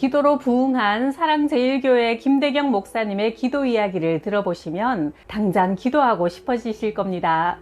기도로 부흥한 사랑제일교회 김대경 목사님의 기도 이야기를 들어보시면 당장 기도하고 싶어지실 겁니다.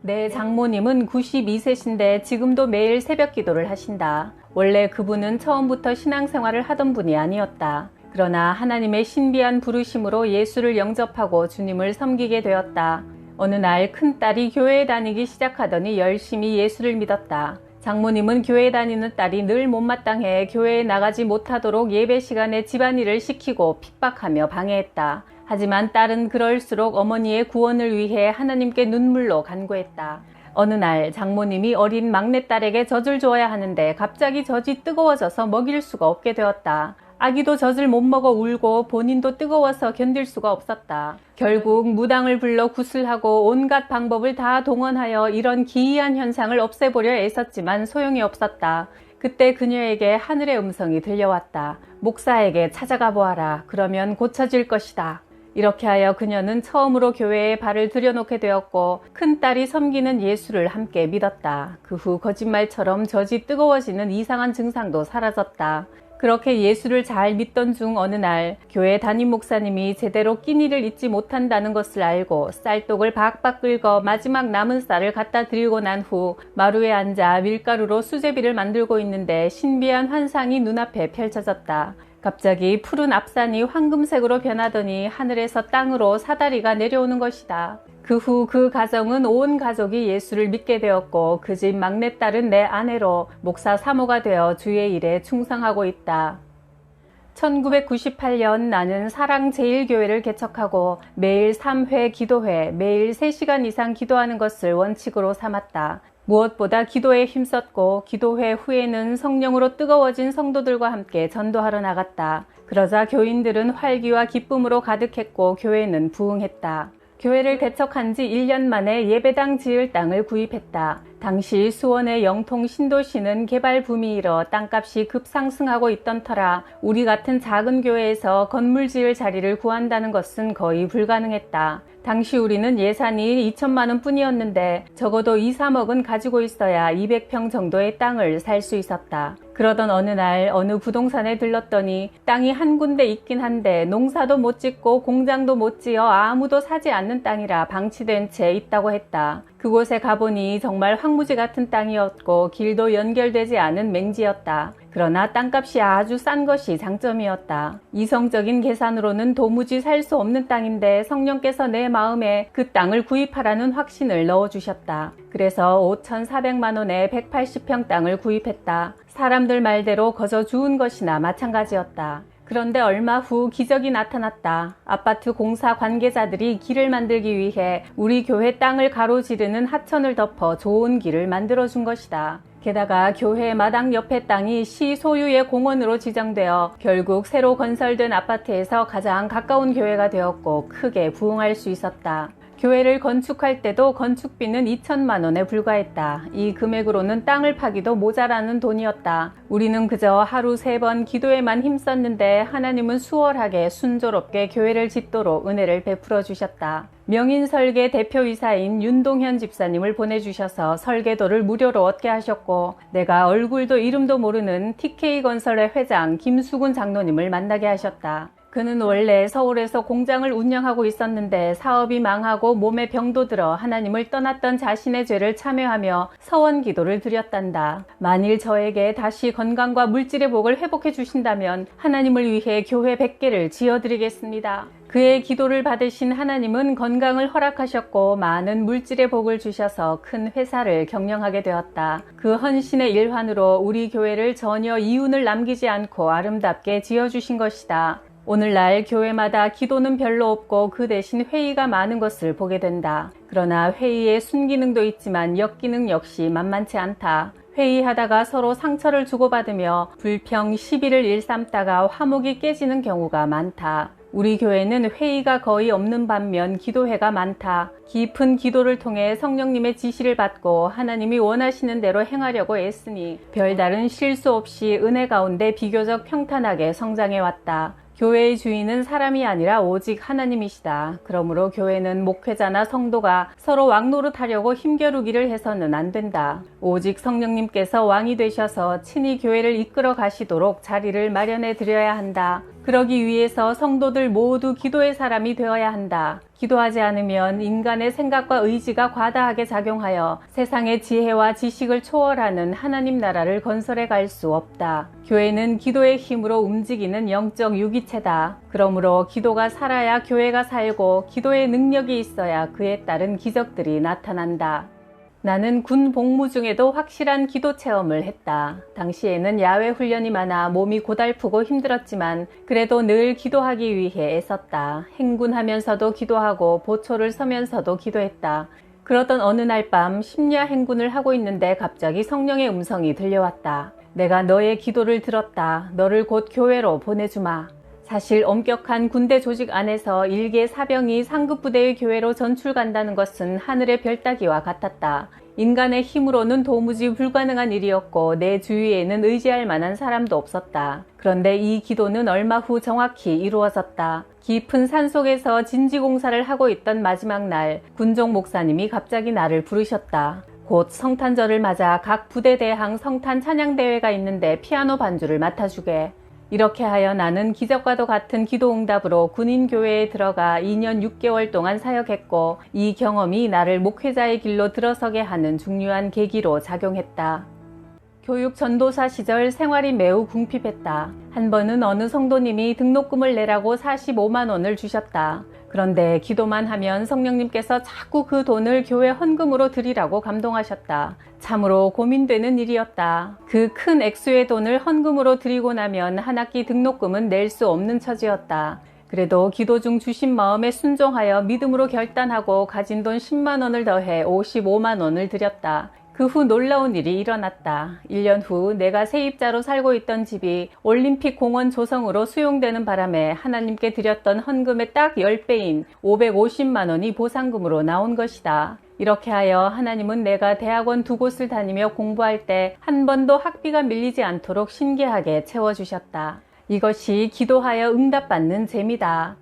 내 장모님은 92세신데 지금도 매일 새벽 기도를 하신다. 원래 그분은 처음부터 신앙생활을 하던 분이 아니었다. 그러나 하나님의 신비한 부르심으로 예수를 영접하고 주님을 섬기게 되었다. 어느 날 큰딸이 교회에 다니기 시작하더니 열심히 예수를 믿었다. 장모님은 교회 다니는 딸이 늘 못마땅해 교회에 나가지 못하도록 예배 시간에 집안일을 시키고 핍박하며 방해했다. 하지만 딸은 그럴수록 어머니의 구원을 위해 하나님께 눈물로 간구했다. 어느 날 장모님이 어린 막내딸에게 젖을 줘야 하는데 갑자기 젖이 뜨거워져서 먹일 수가 없게 되었다. 아기도 젖을 못 먹어 울고 본인도 뜨거워서 견딜 수가 없었다. 결국 무당을 불러 구슬하고 온갖 방법을 다 동원하여 이런 기이한 현상을 없애보려 애썼지만 소용이 없었다. 그때 그녀에게 하늘의 음성이 들려왔다. 목사에게 찾아가 보아라. 그러면 고쳐질 것이다. 이렇게 하여 그녀는 처음으로 교회에 발을 들여놓게 되었고 큰딸이 섬기는 예수를 함께 믿었다. 그 후 거짓말처럼 젖이 뜨거워지는 이상한 증상도 사라졌다. 그렇게 예수를 잘 믿던 중 어느 날 교회 담임 목사님이 제대로 끼니를 잊지 못한다는 것을 알고 쌀독을 박박 긁어 마지막 남은 쌀을 갖다 드리고 난 후 마루에 앉아 밀가루로 수제비를 만들고 있는데 신비한 환상이 눈앞에 펼쳐졌다. 갑자기 푸른 앞산이 황금색으로 변하더니 하늘에서 땅으로 사다리가 내려오는 것이다. 그 후 그 가정은 온 가족이 예수를 믿게 되었고 그 집 막내딸은 내 아내로 목사 사모가 되어 주의 일에 충성하고 있다. 1998년 나는 사랑제일교회를 개척하고 매일 3회 기도회, 매일 3시간 이상 기도하는 것을 원칙으로 삼았다. 무엇보다 기도에 힘썼고 기도회 후에는 성령으로 뜨거워진 성도들과 함께 전도하러 나갔다. 그러자 교인들은 활기와 기쁨으로 가득했고 교회는 부흥했다. 교회를 개척한 지 1년 만에 예배당 지을 땅을 구입했다. 당시 수원의 영통 신도시는 개발 붐이 일어 땅값이 급상승하고 있던 터라 우리 같은 작은 교회에서 건물 지을 자리를 구한다는 것은 거의 불가능했다. 당시 우리는 예산이 2천만 원 뿐이었는데 적어도 2, 3억은 가지고 있어야 200평 정도의 땅을 살 수 있었다. 그러던 어느 날 어느 부동산에 들렀더니 땅이 한 군데 있긴 한데 농사도 못 짓고 공장도 못 지어 아무도 사지 않는 땅이라 방치된 채 있다고 했다. 그곳에 가보니 정말 황무지 같은 땅이었고 길도 연결되지 않은 맹지였다. 그러나 땅값이 아주 싼 것이 장점이었다. 이성적인 계산으로는 도무지 살 수 없는 땅인데 성령께서 내 마음에 그 땅을 구입하라는 확신을 넣어주셨다. 그래서 5,400만 원에 180평 땅을 구입했다. 사람들 말대로 거저 주운 것이나 마찬가지였다. 그런데 얼마 후 기적이 나타났다. 아파트 공사 관계자들이 길을 만들기 위해 우리 교회 땅을 가로지르는 하천을 덮어 좋은 길을 만들어준 것이다. 게다가 교회 마당 옆에 땅이 시 소유의 공원으로 지정되어 결국 새로 건설된 아파트에서 가장 가까운 교회가 되었고 크게 부흥할 수 있었다. 교회를 건축할 때도 건축비는 2천만 원에 불과했다. 이 금액으로는 땅을 파기도 모자라는 돈이었다. 우리는 그저 하루 세 번 기도에만 힘썼는데 하나님은 수월하게 순조롭게 교회를 짓도록 은혜를 베풀어 주셨다. 명인 설계 대표이사인 윤동현 집사님을 보내주셔서 설계도를 무료로 얻게 하셨고 내가 얼굴도 이름도 모르는 TK건설의 회장 김수근 장로님을 만나게 하셨다. 그는 원래 서울에서 공장을 운영하고 있었는데 사업이 망하고 몸에 병도 들어 하나님을 떠났던 자신의 죄를 참여하며 서원 기도를 드렸단다. 만일 저에게 다시 건강과 물질의 복을 회복해 주신다면 하나님을 위해 교회 100개를 지어드리겠습니다. 그의 기도를 받으신 하나님은 건강을 허락하셨고 많은 물질의 복을 주셔서 큰 회사를 경영하게 되었다. 그 헌신의 일환으로 우리 교회를 전혀 이윤을 남기지 않고 아름답게 지어주신 것이다. 오늘날 교회마다 기도는 별로 없고 그 대신 회의가 많은 것을 보게 된다. 그러나 회의에 순기능도 있지만 역기능 역시 만만치 않다. 회의하다가 서로 상처를 주고받으며 불평 시비를 일삼다가 화목이 깨지는 경우가 많다. 우리 교회는 회의가 거의 없는 반면 기도회가 많다. 깊은 기도를 통해 성령님의 지시를 받고 하나님이 원하시는 대로 행하려고 애쓰니 별다른 실수 없이 은혜 가운데 비교적 평탄하게 성장해 왔다. 교회의 주인은 사람이 아니라 오직 하나님이시다. 그러므로 교회는 목회자나 성도가 서로 왕노릇하려고 힘겨루기를 해서는 안 된다. 오직 성령님께서 왕이 되셔서 친히 교회를 이끌어 가시도록 자리를 마련해 드려야 한다. 그러기 위해서 성도들 모두 기도의 사람이 되어야 한다. 기도하지 않으면 인간의 생각과 의지가 과다하게 작용하여 세상의 지혜와 지식을 초월하는 하나님 나라를 건설해 갈 수 없다. 교회는 기도의 힘으로 움직이는 영적 유기체다. 그러므로 기도가 살아야 교회가 살고 기도의 능력이 있어야 그에 따른 기적들이 나타난다. 나는 군 복무 중에도 확실한 기도 체험을 했다. 당시에는 야외 훈련이 많아 몸이 고달프고 힘들었지만 그래도 늘 기도하기 위해 애썼다. 행군하면서도 기도하고 보초를 서면서도 기도했다. 그러던 어느 날 밤 심야 행군을 하고 있는데 갑자기 성령의 음성이 들려왔다. 내가 너의 기도를 들었다. 너를 곧 교회로 보내주마. 사실 엄격한 군대 조직 안에서 일개 사병이 상급 부대의 교회로 전출 간다는 것은 하늘의 별 따기와 같았다. 인간의 힘으로는 도무지 불가능한 일이었고 내 주위에는 의지할 만한 사람도 없었다. 그런데 이 기도는 얼마 후 정확히 이루어졌다. 깊은 산 속에서 진지 공사를 하고 있던 마지막 날 군종 목사님이 갑자기 나를 부르셨다. 곧 성탄절을 맞아 각 부대 대항 성탄 찬양 대회가 있는데 피아노 반주를 맡아주게. 이렇게 하여 나는 기적과도 같은 기도 응답으로 군인교회에 들어가 2년 6개월 동안 사역했고 이 경험이 나를 목회자의 길로 들어서게 하는 중요한 계기로 작용했다. 교육 전도사 시절 생활이 매우 궁핍했다. 한 번은 어느 성도님이 등록금을 내라고 45만 원을 주셨다. 그런데 기도만 하면 성령님께서 자꾸 그 돈을 교회 헌금으로 드리라고 감동하셨다. 참으로 고민되는 일이었다. 그 큰 액수의 돈을 헌금으로 드리고 나면 한 학기 등록금은 낼 수 없는 처지였다. 그래도 기도 중 주신 마음에 순종하여 믿음으로 결단하고 가진 돈 10만 원을 더해 55만 원을 드렸다. 그 후 놀라운 일이 일어났다. 1년 후 내가 세입자로 살고 있던 집이 올림픽 공원 조성으로 수용되는 바람에 하나님께 드렸던 헌금의 딱 10배인 550만 원이 보상금으로 나온 것이다. 이렇게 하여 하나님은 내가 대학원 두 곳을 다니며 공부할 때 한 번도 학비가 밀리지 않도록 신기하게 채워주셨다. 이것이 기도하여 응답받는 재미다.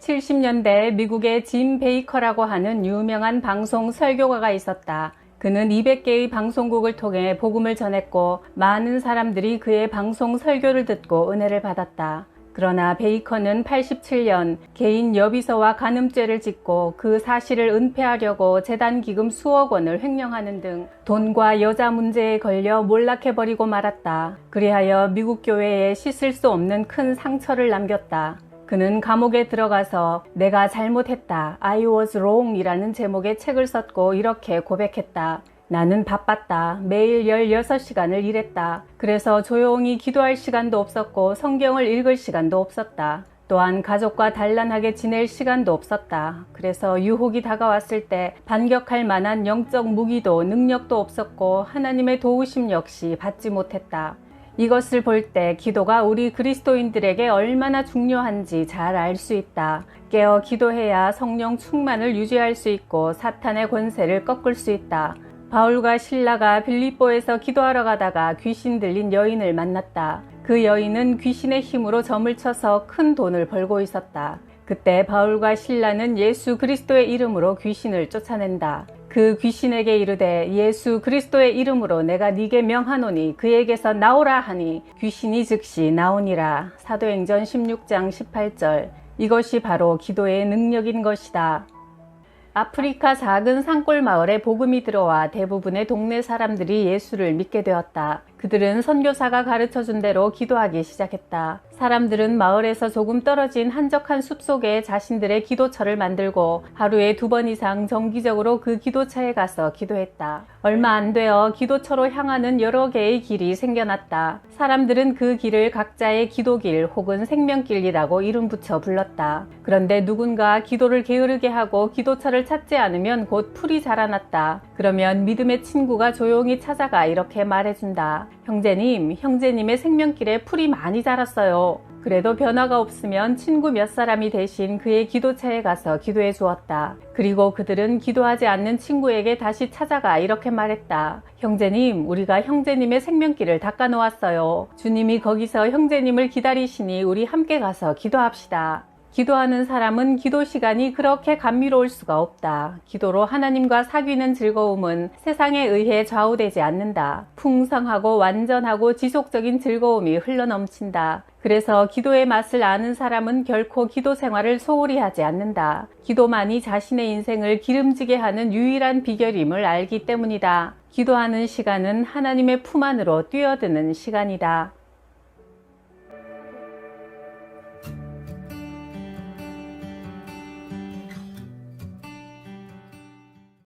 70년대 미국의 짐 베이커라고 하는 유명한 방송 설교가가 있었다. 그는 200개의 방송국을 통해 복음을 전했고 많은 사람들이 그의 방송 설교를 듣고 은혜를 받았다. 그러나 베이커는 87년 개인 여비서와 간음죄를 짓고 그 사실을 은폐하려고 재단 기금 수억 원을 횡령하는 등 돈과 여자 문제에 걸려 몰락해버리고 말았다. 그리하여 미국 교회에 씻을 수 없는 큰 상처를 남겼다. 그는 감옥에 들어가서 내가 잘못했다. I was wrong 이라는 제목의 책을 썼고 이렇게 고백했다. 나는 바빴다. 매일 16시간을 일했다. 그래서 조용히 기도할 시간도 없었고 성경을 읽을 시간도 없었다. 또한 가족과 단란하게 지낼 시간도 없었다. 그래서 유혹이 다가왔을 때 반격할 만한 영적 무기도 능력도 없었고 하나님의 도우심 역시 받지 못했다. 이것을 볼 때 기도가 우리 그리스도인들에게 얼마나 중요한지 잘 알 수 있다. 깨어 기도해야 성령 충만을 유지할 수 있고 사탄의 권세를 꺾을 수 있다. 바울과 신라가 빌립보에서 기도하러 가다가 귀신 들린 여인을 만났다. 그 여인은 귀신의 힘으로 점을 쳐서 큰 돈을 벌고 있었다. 그때 바울과 신라는 예수 그리스도의 이름으로 귀신을 쫓아낸다. 그 귀신에게 이르되 예수 그리스도의 이름으로 내가 네게 명하노니 그에게서 나오라 하니 귀신이 즉시 나오니라. 사도행전 16장 18절. 이것이 바로 기도의 능력인 것이다. 아프리카 작은 산골 마을에 복음이 들어와 대부분의 동네 사람들이 예수를 믿게 되었다. 그들은 선교사가 가르쳐 준 대로 기도하기 시작했다. 사람들은 마을에서 조금 떨어진 한적한 숲 속에 자신들의 기도처를 만들고 하루에 두 번 이상 정기적으로 그 기도처에 가서 기도했다. 얼마 안 되어 기도처로 향하는 여러 개의 길이 생겨났다. 사람들은 그 길을 각자의 기도길 혹은 생명길이라고 이름 붙여 불렀다. 그런데 누군가 기도를 게으르게 하고 기도처를 찾지 않으면 곧 풀이 자라났다. 그러면 믿음의 친구가 조용히 찾아가 이렇게 말해준다. 형제님, 형제님의 생명길에 풀이 많이 자랐어요. 그래도 변화가 없으면 친구 몇 사람이 대신 그의 기도차에 가서 기도해 주었다. 그리고 그들은 기도하지 않는 친구에게 다시 찾아가 이렇게 말했다. 형제님, 우리가 형제님의 생명길을 닦아 놓았어요. 주님이 거기서 형제님을 기다리시니 우리 함께 가서 기도합시다. 기도하는 사람은 기도 시간이 그렇게 감미로울 수가 없다. 기도로 하나님과 사귀는 즐거움은 세상에 의해 좌우되지 않는다. 풍성하고 완전하고 지속적인 즐거움이 흘러넘친다. 그래서 기도의 맛을 아는 사람은 결코 기도 생활을 소홀히 하지 않는다. 기도만이 자신의 인생을 기름지게 하는 유일한 비결임을 알기 때문이다. 기도하는 시간은 하나님의 품 안으로 뛰어드는 시간이다.